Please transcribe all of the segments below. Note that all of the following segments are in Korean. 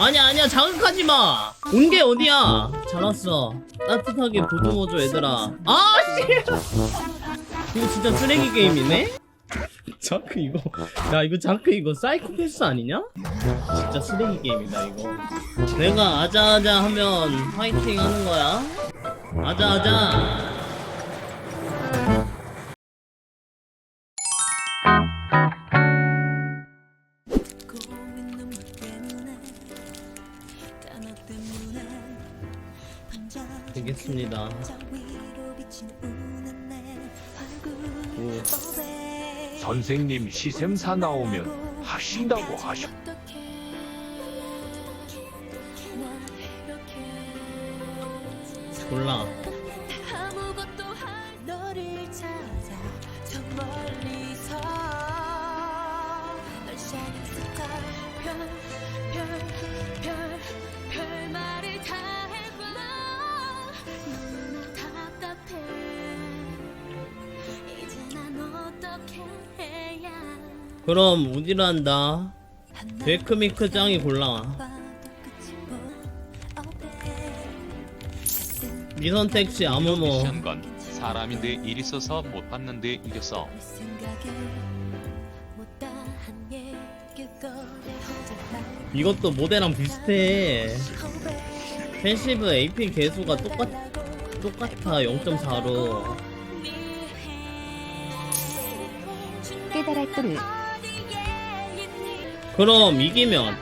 아니야 아니야 자극하지 마. 온 게 어디야? 잘 왔어. 따뜻하게 보듬어줘 얘들아. 아 씨. 이거 진짜 쓰레기 게임이네? 자크 이거 야 이거 자크 이거 사이코패스 아니냐? 진짜 쓰레기 게임이다 이거. 내가 아자아자 하면 파이팅 하는 거야. 아자아자. 오. 선생님 시샘사 나오면 하신다고 하셔. 골라. 그럼 우디를 한다. 데크미크 짱이 골라. 네 선택지 아무모. 건 사람인데 일 있어서 못 봤는데 이겼어. 이것도 모델랑 비슷해. 패시브 AP 개수가 똑같 똑같아 0.4로. 깨달을 거를 그럼 이기면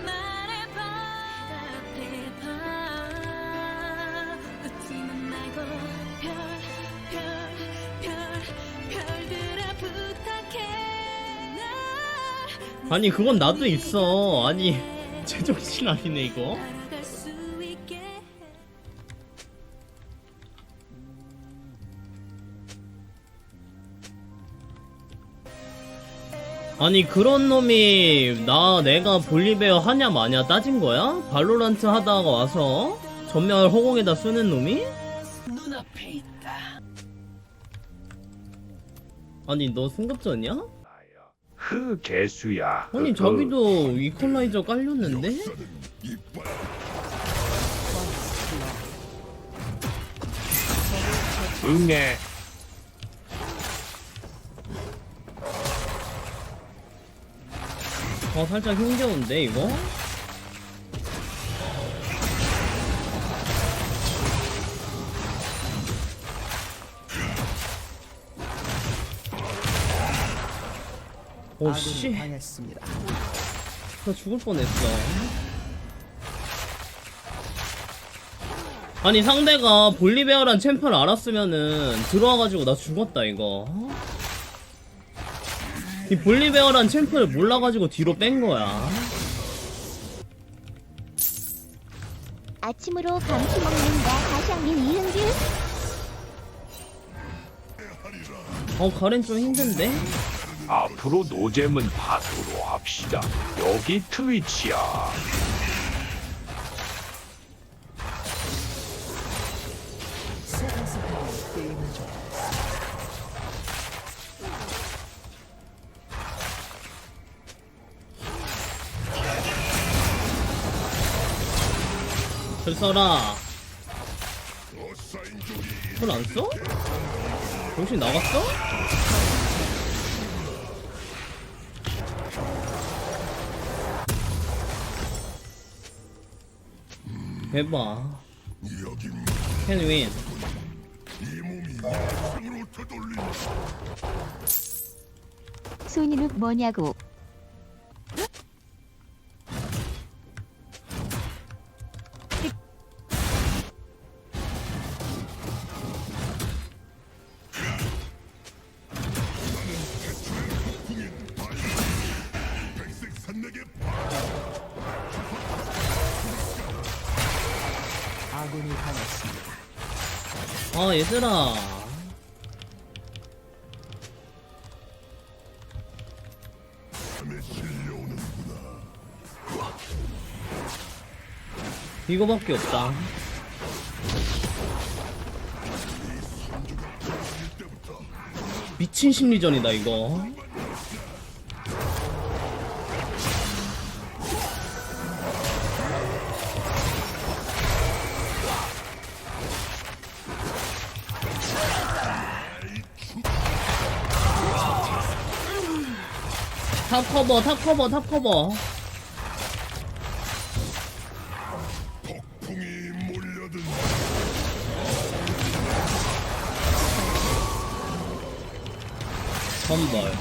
아니 그건 나도 있어. 아니 제정신 아니네 이거. 아니 그런 놈이 나 내가 볼리베어 하냐 마냐 따진 거야? 발로란트 하다가 와서 전멸 허공에다 쓰는 놈이? 눈앞에 있다. 아니 너 승급전이야? 흐 개수야. 아니 흐흐. 저기도 이퀄라이저 깔렸는데? 응애. 어 살짝 힘겨운데 이거? 오씨 당했습니다. 나 죽을 뻔했어 아니 상대가 볼리베어란 챔프를 알았으면은 들어와가지고 나 죽었다 이거 이 볼리베어란 챔프를 몰라가지고 뒤로 뺀 거야 아침으로 감기 먹는다 가상민 이은규 어 가렌 좀 힘든데? 앞으로 노잼은 바수로 합시다. 여기 트위치야. 글 써라 글안 써? 정신 나갔어? 대박 캔 윈. 손이는 뭐냐고 얘들아. 이거밖에 없다. 미친 심리전이다 이거 탑 커버 탑 커버 탑 커버. 선벌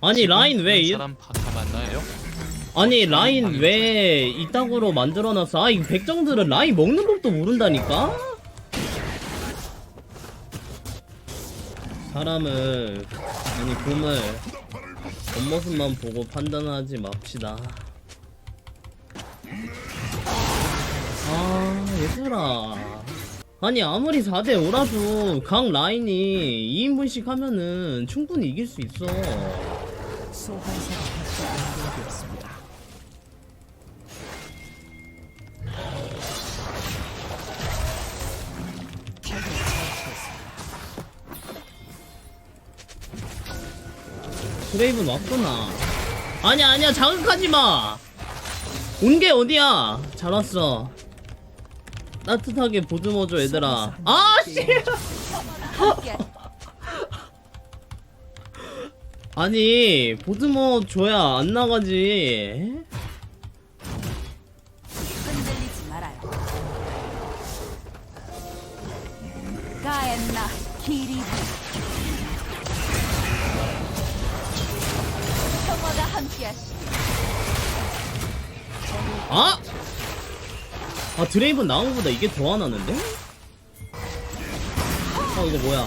아니 라인 왜 이, 사람 파카 맞나요? 아니 라인 왜 이따구로 만들어놨어? 아 이 백정들은 라인 먹는 법도 모른다니까 사람을 아니 봄을 겉모습만 보고 판단하지 맙시다. 아 얘들아. 아니 아무리 4대 5라도 각 라인이 2인분씩 하면은 충분히 이길 수 있어. 연결되었습니다. 브레이븐 왔구나. 아니야, 아니야, 자극하지 마! 온 게 어디야? 잘 왔어. 따뜻하게 보듬어줘, 얘들아. 아, 씨! 아니, 보듬어줘야 안 나가지. 가엔나 기리기 아! 아, 드레이븐 나온 것보다 이게 더 화나는데? 어, 이거 뭐야.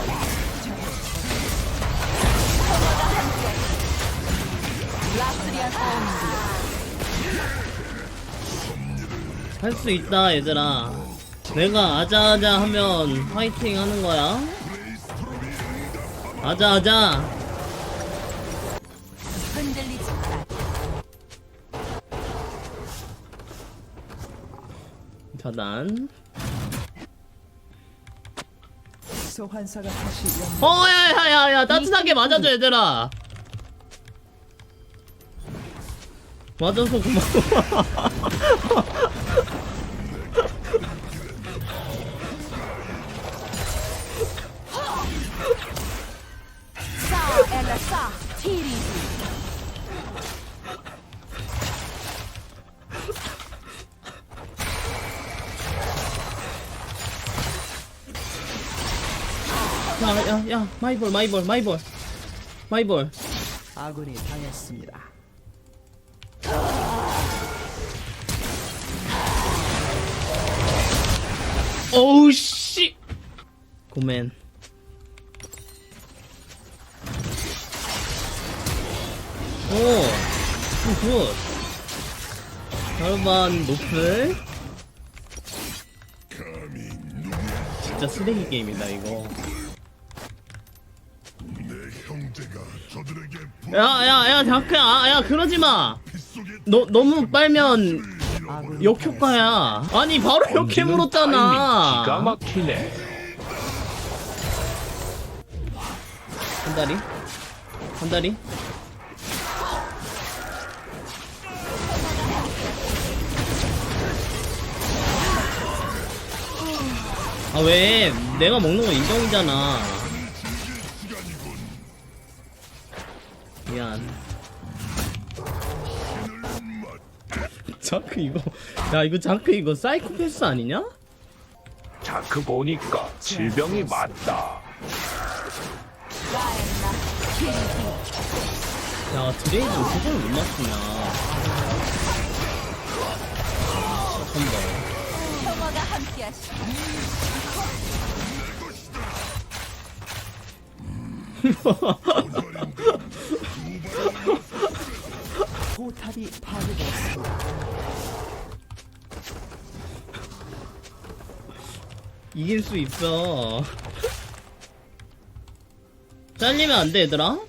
할 수 있다 얘들아 내가 아자아자 하면 파이팅 하는 거야 아자아자 흔들리지 차단. 소환사가 다시 연결. 어 야 야 야 야 따뜻하게 맞아줘 얘들아. 맞아서 고마워. 티리 야 야 야 마이볼 마이볼 마이볼 마이볼 아군이 당했습니다. 오우 씨 고맨 오, 굿. 절반 노플. 진짜 쓰레기 게임이다 이거. 야야야 아, 야 그러지 마. 너 너무 빨면 역효과야. 아니 바로 역해 타이밍 기가 물었잖아. 막히네. 한 다리, 한 다리. 아 왜? 내가 먹는 건 인정이잖아. 미안. 자크 이거 야 이거 자크 이거 사이코패스 아니냐? 자크 보니까 질병이 맞다. 야 드레이드 그걸 못 맞추냐? 평화가 함께하시. 포탑이 파괴되었습니다. 이길 수 있어. 잘리면 안 돼, 얘들아?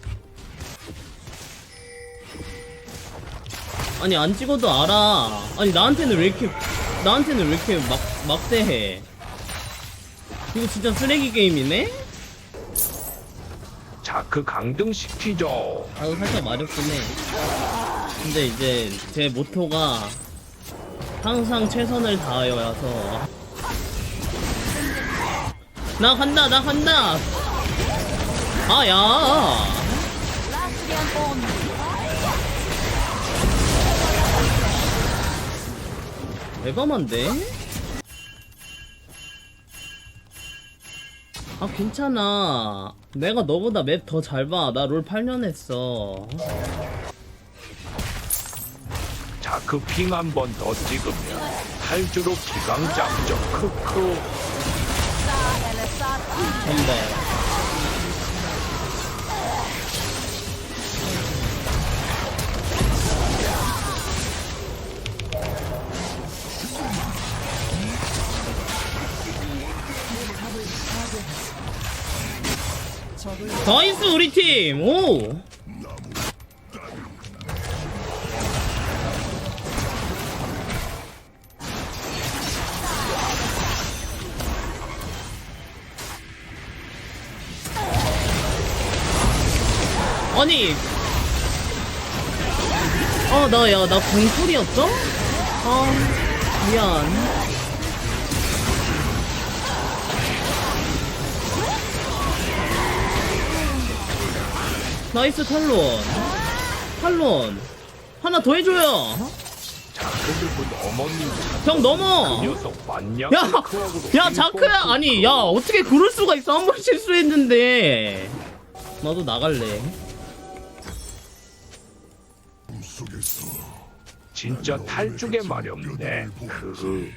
아니, 안 찍어도 알아. 아니, 나한테는 왜 이렇게, 나한테는 왜 이렇게 막, 막대해. 이거 진짜 쓰레기 게임이네? 자크 강등시키죠. 나도 살짝 마렵긴 해. 근데 이제 제 모토가 항상 최선을 다하여서 나 간다 나 간다 아, 야. 대범한데? 아, 괜찮아. 내가 너보다 맵 더 잘 봐. 나 롤 8년 했어. 자크 핑 한 번 더 찍으면 탈주로 기강작전 크크 전발. 우리 팀. 오. 아니. 어, 나, 야, 나 공풀이었어? 아, 미안. 나이스 탈론. 탈론. 하나 더 해줘요. 어머님 형 넘어. 그 녀석 만냥 야, 야, 자크야. 아니, 야, 어떻게 그럴 수가 있어. 한 번 실수했는데. 나도 나갈래. 진짜 탈주게 없네 크흐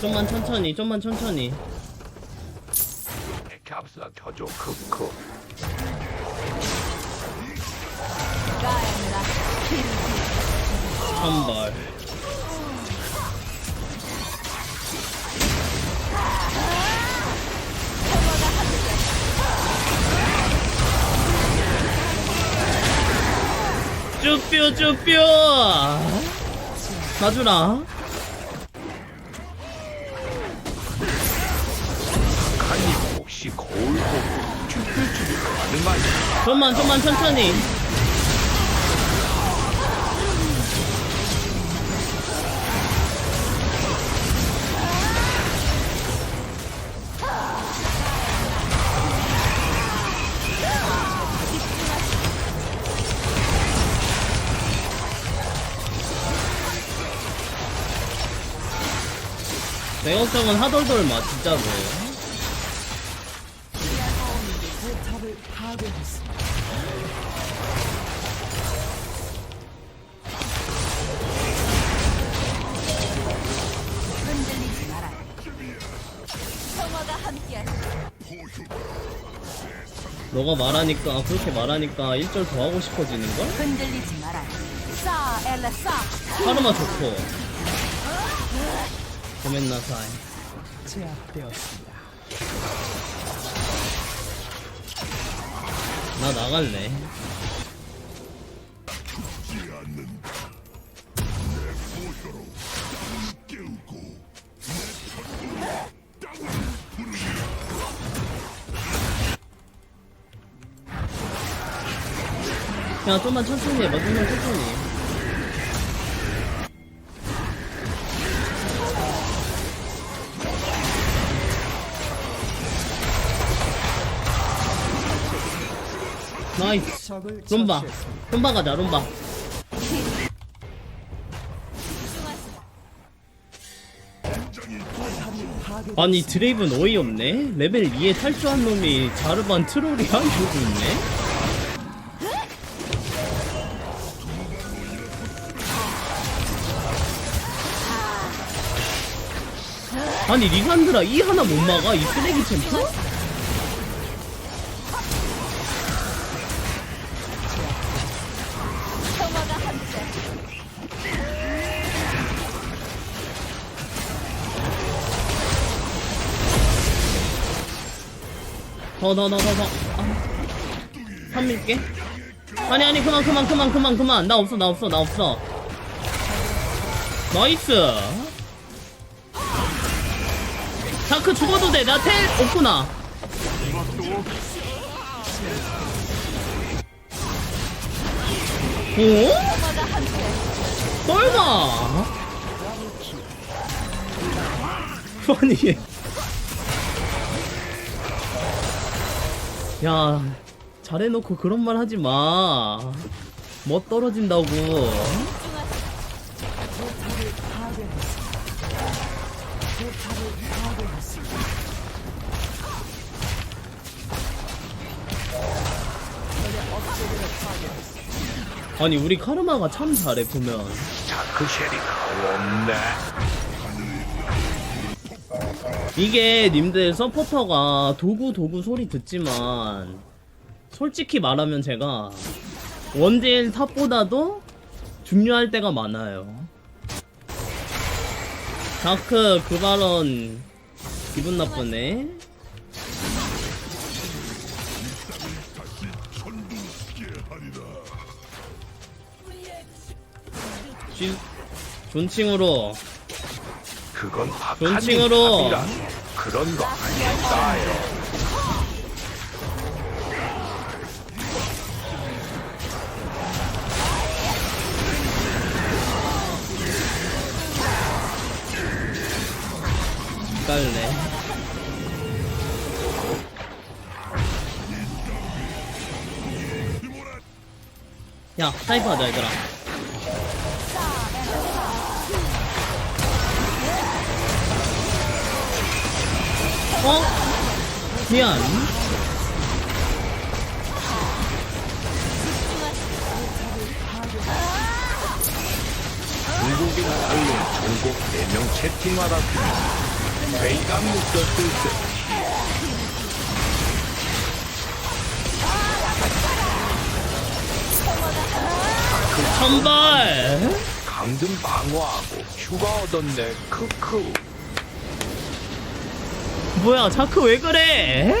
좀만 천천히, 좀만 천천히. 캡스나 켜줘. 크크. 한발. 쭈뾰 가주라 혹시 거울 보고 쭈쭈쭈 가능하니 좀만 좀만 천천히. 내 걱정은 하덜덜 마 진짜로 너가 말하니까 그렇게 말하니까 1절 더 하고 싶어지는 걸? 흔들리지 마라. 싸 엘라 싸. 하루마 좋고 고멘나사이. 제압되었습니다. 나 나갈래 야 좀만 천천히 해봐 좀만 천천히 나이스 처치했습니다. rum바 가자 파괴. 아니 드레이브는 어이없네 레벨 2에 탈주한 놈이 자르반 트롤이야? 이러고 있네 아니 리산드라 이 하나 못 막아? 이 쓰레기 챔프? 더더더 더더 아. 삼밀게 아니 아니 그만 그만 그만 그만 그만 나 없어 나 없어 나 없어 나이스 다크 그 죽어도 돼. 나 텔 없구나. 오? 설마. 아니. 야, 잘해놓고 그런 말 하지 마. 멋 떨어진다고. 아니 우리 카르마가 참 잘해 보면. 자크. 이게 님들 서포터가 도구 도구 소리 듣지만 솔직히 말하면 제가 원딜 탑보다도 중요할 때가 많아요. 다크 그 발언 기분 나쁘네. 쥐- 존칭으로 그건 박하님 존칭으로. 답이라 그런 거 아니었다요. 깔래. 야, 타이프 하자, 얘들아. 어? 미안. 중국인 얼른 중국 4명 채팅하라. 회의가 묶였을 때 선발! 강등 방어하고 휴가 얻었네. 크크. 뭐야, 자크 왜 그래?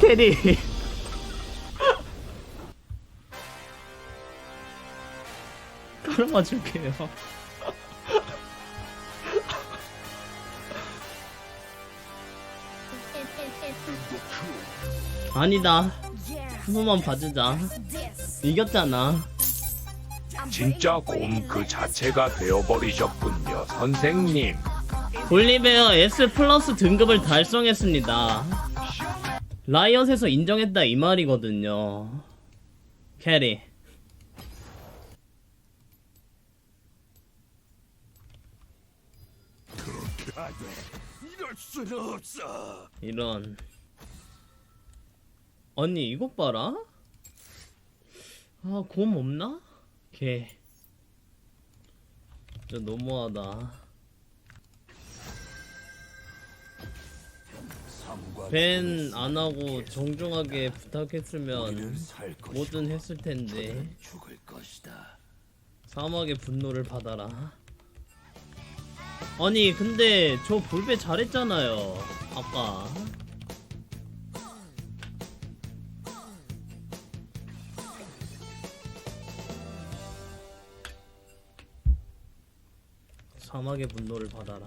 캐리. 깔아봐 줄게요. 아니다. 한 번만 봐주자. 이겼잖아. 진짜 곰 그 자체가 되어버리셨군요, 선생님. 볼리베어 S 플러스 등급을 달성했습니다. 라이엇에서 인정했다 이 말이거든요. 캐리. 이런. 언니 이것 봐라. 아, 곰 없나? 걔. 진짜 너무하다. 밴 안 하고 정중하게 부탁했으면 뭐든 했을 텐데. 사막의 분노를 받아라. 아니 근데 저 볼배 잘했잖아요. 아까. 사막의 분노를 받아라.